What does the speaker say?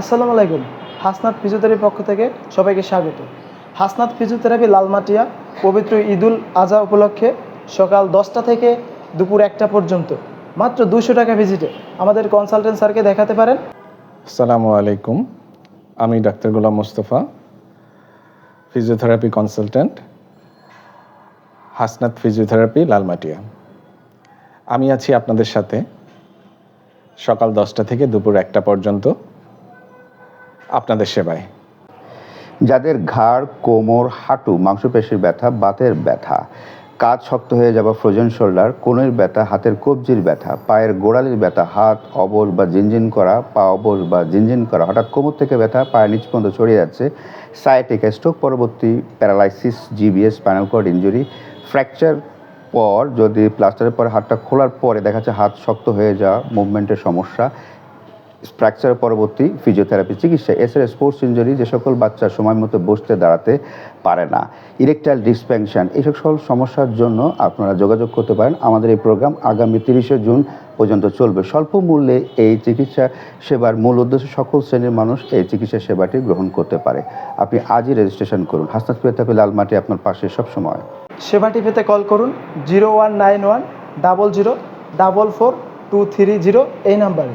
আসসালামু আলাইকুম। হাসনাত ফিজিওথেরাপির পক্ষ থেকে সবাইকে স্বাগত। হাসনাত ফিজিওথেরাপি লালমাটিয়া পবিত্র ঈদুল আজহা উপলক্ষে সকাল দশটা থেকে দুপুর একটা পর্যন্ত। মাত্র দুশো টাকা ভিজিটে আমাদের কনসালটেন্ট স্যারকে দেখাতে পারেন। আসসালামু আলাইকুম। আমি doctor Golam Mostafa, physiotherapy consultant Hasnat physiotherapy Lalmatia. আমি আছি আপনাদের সাথে সকাল দশটা থেকে দুপুর একটা পর্যন্ত। আপনাদের সেবায়। যাদের ঘাড়, কোমর, হাঁটু, মাংসপেশির ব্যথা, বাতের ব্যথা কাজ শক্ত হয়ে যাওয়া ফ্রোজেন শোল্ডার কোনের ব্যথা, হাতের কবজির ব্যথা, পায়ের গোড়ালির ব্যথা, হাত অবশ বা জিনজিন করা, পা অবশ বা জিনজিন করা, হঠাৎ কোমর থেকে ব্যথা, পায়ের নিচ পর্যন্ত ছড়িয়ে যাচ্ছে সাইটিক স্ট্রোক পরবর্তী paralysis GBS spinal cord injury fracture পর যদি প্লাস্টারের পরে হাতটা খোলার পরে দেখা যাচ্ছে হাত শক্ত হয়ে যাওয়া মুভমেন্টের সমস্যা ফ্র্যাকচার পরবর্তী ফিজিওথেরাপি চিকিৎসা, এছাড়া স্পোর্টস ইঞ্জুরি যে সকল বাচ্চা সময় মতো বসতে দাঁড়াতে পারে না। ইরেকটাইল ডিসপেনশন এই সকল সমস্যার জন্য আপনারা যোগাযোগ করতে পারেন। আমাদের এই প্রোগ্রাম আগামী তিরিশে জুন পর্যন্ত চলবে। স্বল্প মূল্যে এই চিকিৎসা সেবার মূল উদ্দেশ্য সকল শ্রেণির মানুষ এই চিকিৎসা সেবাটি গ্রহণ করতে পারে। আপনি আজই রেজিস্ট্রেশন করুন। হাসনাত ফিরতাপি লালমাটি আপনার পাশে সবসময়। সেবাটি পেতে কল করুন zero one nine one double zero double four two three zero এই নাম্বারে।